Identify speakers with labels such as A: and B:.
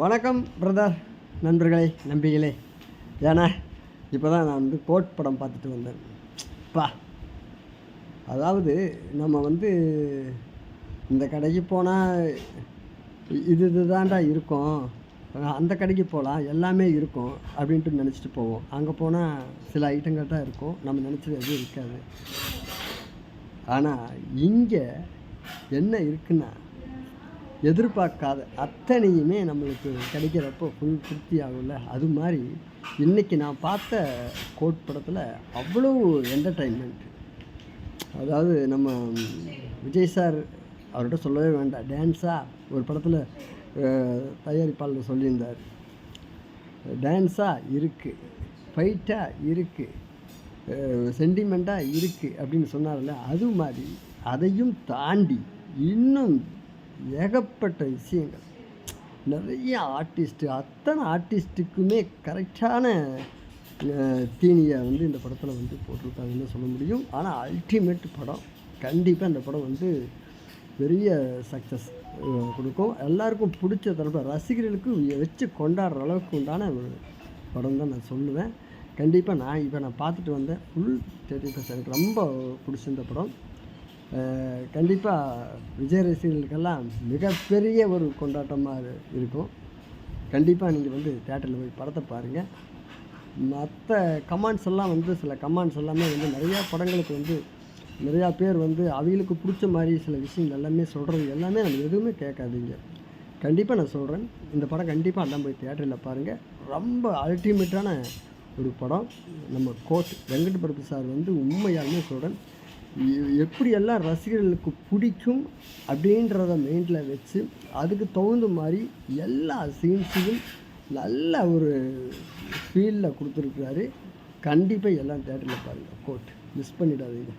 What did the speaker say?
A: வணக்கம் பிரதர் நண்பர்களே நம்பிகளே. ஏன்னா இப்போ தான் நான் வந்து கோட் படம் பார்த்துட்டு வந்தேன். பா. அதாவது நம்ம வந்து இந்த கடைக்கு போனால் இது இதுதான்டா இருக்கும். அந்த கடைக்கு போகலாம் எல்லாமே இருக்கும் அப்படின்ட்டு நினச்சிட்டு போவோம். அங்கே போனால் சில ஐட்டங்கள் தான் இருக்கும். நம்ம நினச்சது எதுவும் இருக்காது. ஆனால் இங்கே என்ன இருக்குன்னா எதிர்பார்க்காத அத்தனையுமே நம்மளுக்கு கிடைக்கிறப்போ ஃபுல் திருப்தி ஆகும்ல அது மாதிரி இன்றைக்கி நான் பார்த்த கோட் படத்தில் அவ்வளோ என்டர்டைன்மெண்ட் அதாவது நம்ம விஜய் சார் அவர்கிட்ட சொல்லவே வேண்டாம். டான்ஸாக ஒரு படத்தில் தயாரிப்பாளர் சொல்லியிருந்தார். டான்ஸாக இருக்குது ஃபைட்டாக இருக்குது சென்டிமெண்ட்டாக இருக்குது அப்படின்னு சொன்னார்ல? அது மாதிரி அதையும் தாண்டி இன்னும் ஏகப்பட்ட விஷயங்கள். நிறைய ஆர்டிஸ்ட்டு அத்தனை ஆர்டிஸ்ட்டுக்குமே கரெக்டான தீனியை வந்து இந்த படத்தில் வந்து போட்டிருக்காங்கன்னு சொல்ல முடியும். ஆனால் அல்டிமேட் படம் கண்டிப்பாக இந்த படம் வந்து பெரிய சக்ஸஸ் கொடுக்கும். எல்லாருக்கும் பிடிச்ச தரப்பு ரசிகர்களுக்கு வச்சு கொண்டாடுற அளவுக்கு உண்டான ஒரு படம் தான் நான் சொல்லுவேன். கண்டிப்பாக நான் இப்போ நான் பார்த்துட்டு வந்தேன். ஃபுல் தேர்ட்டி பர்சன்ட் ரொம்ப பிடிச்சிருந்த படம். கண்டிப்பாக விஜய் ரசிகர்களுக்கெல்லாம் மிகப்பெரிய ஒரு கொண்டாட்டமாக இருக்கும். கண்டிப்பாக நீங்கள் வந்து தேட்டரில் போய் படத்தை பாருங்கள் மற்ற கமாண்ட்ஸ் எல்லாம் வந்து சில கமாண்ட்ஸ் எல்லாமே வந்து நிறையா படங்களுக்கு வந்து நிறையா பேர் வந்து அவங்களுக்கு பிடிச்ச மாதிரி சில விஷயங்கள் எல்லாமே சொல்கிறது எல்லாமே நம்ம எதுவுமே கேட்காதீங்க. கண்டிப்பாக நான் சொல்கிறேன் இந்த படம் கண்டிப்பாக எல்லாம் போய் தேட்டரில் பாருங்கள் ரொம்ப அல்டிமேட்டான ஒரு படம். நம்ம கோட் வெங்கட் பிரபு சார் வந்து உண்மையாலுமே சொல்கிறேன் எப்படி எல்லாம் ரசிகர்களுக்கு பிடிக்கும் அப்படின்றத மைண்டில் வச்சு அதுக்கு தகுந்த மாதிரி எல்லா சீன்ஸையும் நல்ல ஒரு ஃபீலில் கொடுத்துருக்குறாரு. கண்டிப்பாக எல்லாம் தேட்டரில் பாருங்கள் கோட் மிஸ் பண்ணிடாதீங்க.